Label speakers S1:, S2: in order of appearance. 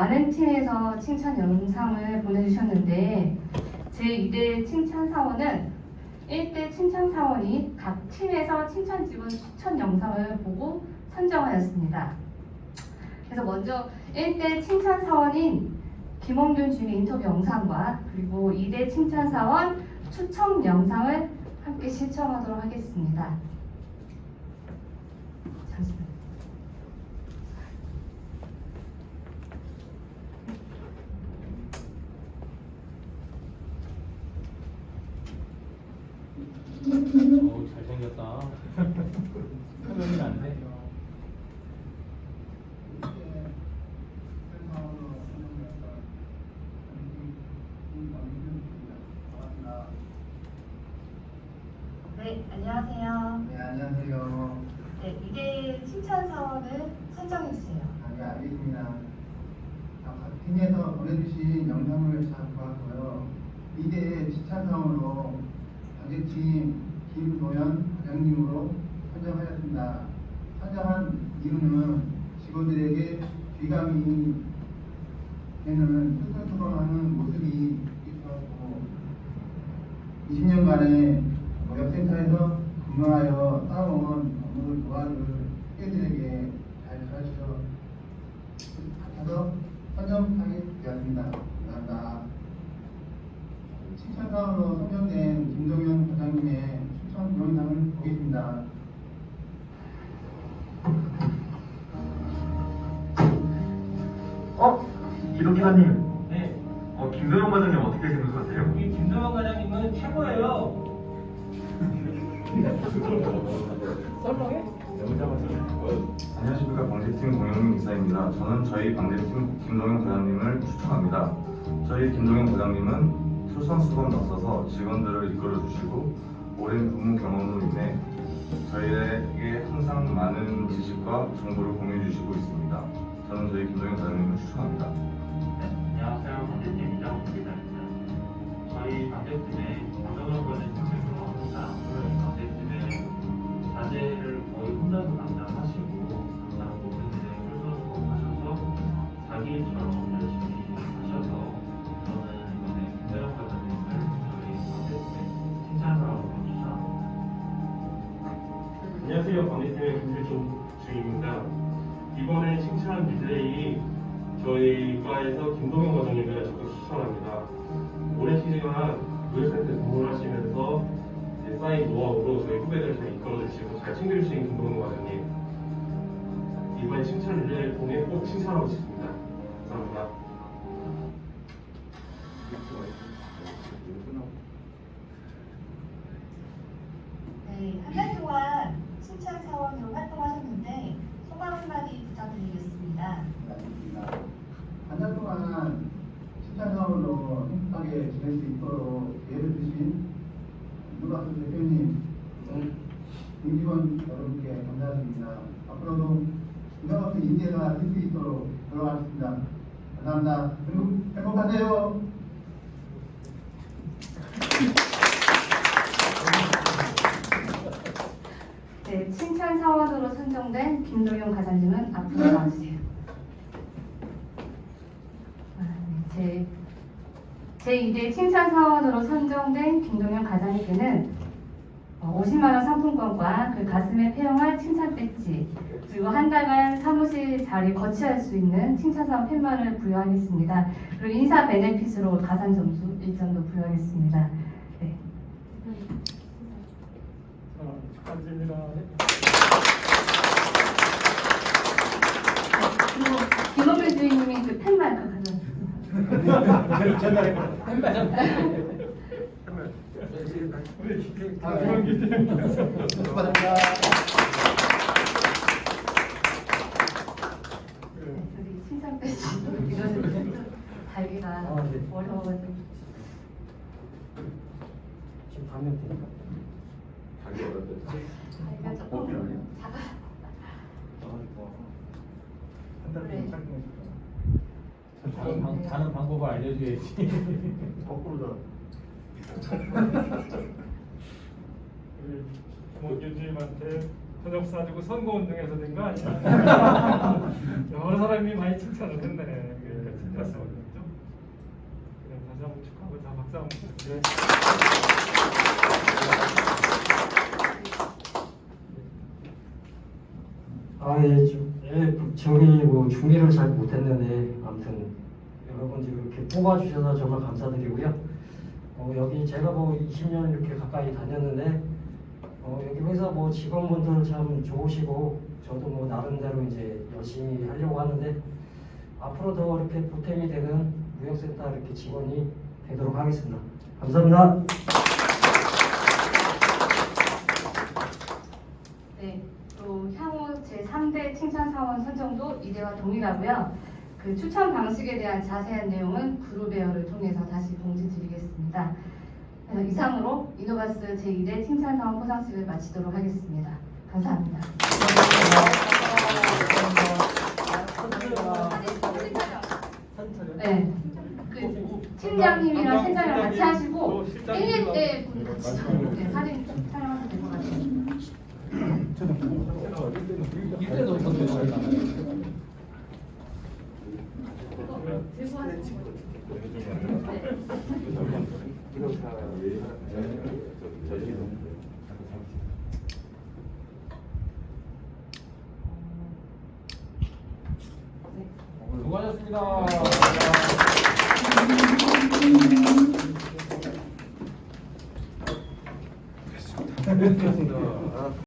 S1: 많은 팀에서 칭찬 영상을 보내주셨는데 제2대 칭찬 사원은 1대 칭찬 사원이 각 팀에서 칭찬 직원 추천 영상을 보고 선정하였습니다. 그래서 먼저 1대 칭찬 사원인 김홍균 주의 인터뷰 영상과 그리고 2대 칭찬 사원 추천 영상을 함께 시청하도록 하겠습니다. 잠시만요.
S2: 어우 잘 생겼다. 안 돼.
S1: 네, 안녕하세요.
S3: 네, 안녕하세요.
S1: 네, 2대 칭찬 사원을 선정해 주세요.
S3: 아, 네, 알겠습니다. 팀에서 보내주신 영상을 잘 보았고요. 이대 시차상으로 자격팀 김도현 과 장님으로 선정하였습니다. 선정한 이유는 직원들에게 귀감이 되는 투덜투덜하는 모습이 있었고 20년간의 무역센터에서 근무하여 쌓아온 업무 조화를 회원들에게
S4: 기사님,
S2: 네.
S4: 어, 김도영 과장님 어떻게 생각하세요?
S2: 우리 김도영 과장님은 최고예요. 썰렁해?
S4: 안녕하십니까 방재팀 공영민 이사입니다. 저는 저희 방재팀 김동영 과장님을 추천합니다. 저희 김동영 과장님은 솔선수범 앞서서 직원들을 이끌어 주시고 오랜 근무 경험으로 인해 저희에게 항상 많은 지식과 정보를 공유해 주시고 있습니다. 저는 저희 김동영 과장님을 추천합니다.
S5: 안녕하세요. 이장훈 기자입니다. 저희 반대팀에 강정현 과장님 친구로 합니다. 반대팀의 자제를 거의 혼자서 담당하시고 항상 모든 일에 훌륭하셔서 자기 일처럼 열심히 하셔서 저는 이번에 김대영 과장님을 저희 반대팀의 칭찬사로 추천합니다.
S6: 안녕하세요. 광대팀의 김일종 중입니다. 이번에 칭찬 미드레이 저희 과에서 김동현 과장님을 적극 추천합니다. 오랜 시간 무역센터 근무를 하시면서 이제 쌓인 노하우로 저희 후배들을 잘 이끌어주시고 잘 챙겨주신 김동현 과장님. 이번에 칭찬 미드레이를 통해 꼭 칭찬하고 싶습니다. 감사합니다.
S1: 네, 한 달 동안 칭찬 사원으로 활동하셨는데 소감 한마디 부탁드리겠습니다.
S3: 네, 알겠습니다. 한달 동안 시차사원으로 행복하게 지낼 수 있도록 예를 드신 누가수 대표님, 임직원 여러분께 감사드립니다. 앞으로도 같은 인재가 될 수 있도록 노력하겠습니다. 감사합니다. 그리고 행복하세요.
S1: 네, 칭찬 사원으로 선정된 김도영 과장님은 앞으로 나와주세요. 제, 제2대 칭찬 사원으로 선정된 김동현 과장님께는 50만 원 상품권과 그 가슴에 태용할 칭찬 배지 그리고 한 달간 사무실 자리 거치할 수 있는 칭찬 사원 팻말을 부여하겠습니다. 그리고 인사 베네핏으로 가산 점수 1점도 부여하겠습니다. 네.
S2: 축하드립니다.
S1: 그리고 김원배 주인님이 그 팻말 그 가져 주세요.
S2: 전날에 팬발.
S3: 감사합니다.
S1: 칭찬 배지 이거는 달기가
S2: 아, 네.
S1: 어려워가지고
S2: 지금 가면 되니까.
S4: 자기 어렵대.
S2: 가는 방법을 알려줘야지.
S6: 거꾸로다. 뭐 유주님한테 저녁 사주고 선거 운동에서 된거 아니야? 여러 사람이 많이 칭찬을 했네. 그러니까
S7: 네. 진짜 싸우죠. 그냥 다시 한번 축하하고 다 박수 한번 부탁드려요. 네.
S8: 아, 예, 좀, 예, 정이 뭐 준비를 잘 못했는데 아무튼 여러분들 이렇게 뽑아주셔서 정말 감사드리고요. 어, 여기 제가 뭐 20년 이렇게 가까이 다녔는데 어, 여기 회사 뭐 직원분들 참 좋으시고 저도 뭐 나름대로 이제 열심히 하려고 하는데 앞으로 더 이렇게 보탬이 되는 무역센터 이렇게 직원이 되도록 하겠습니다. 감사합니다.
S1: 네, 또 향후 제3대 칭찬사원 선정도 이대와 동일하고요. 그 추천 방식에 대한 자세한 내용은 그룹웨어를 통해서 다시 공지 드리겠습니다. 그래서 이상으로 이노바스 제2대 칭찬사원 포상식을 마치도록 하겠습니다. 감사합니다. 네. 그 팀장님이랑 팀장이랑 같이 하시고 1일 때분 같이 이렇게 사진 촬영하면 될 것 같아요.
S2: 이때도 선택 잘 나가요. 수고하셨습니다. 됐습니다.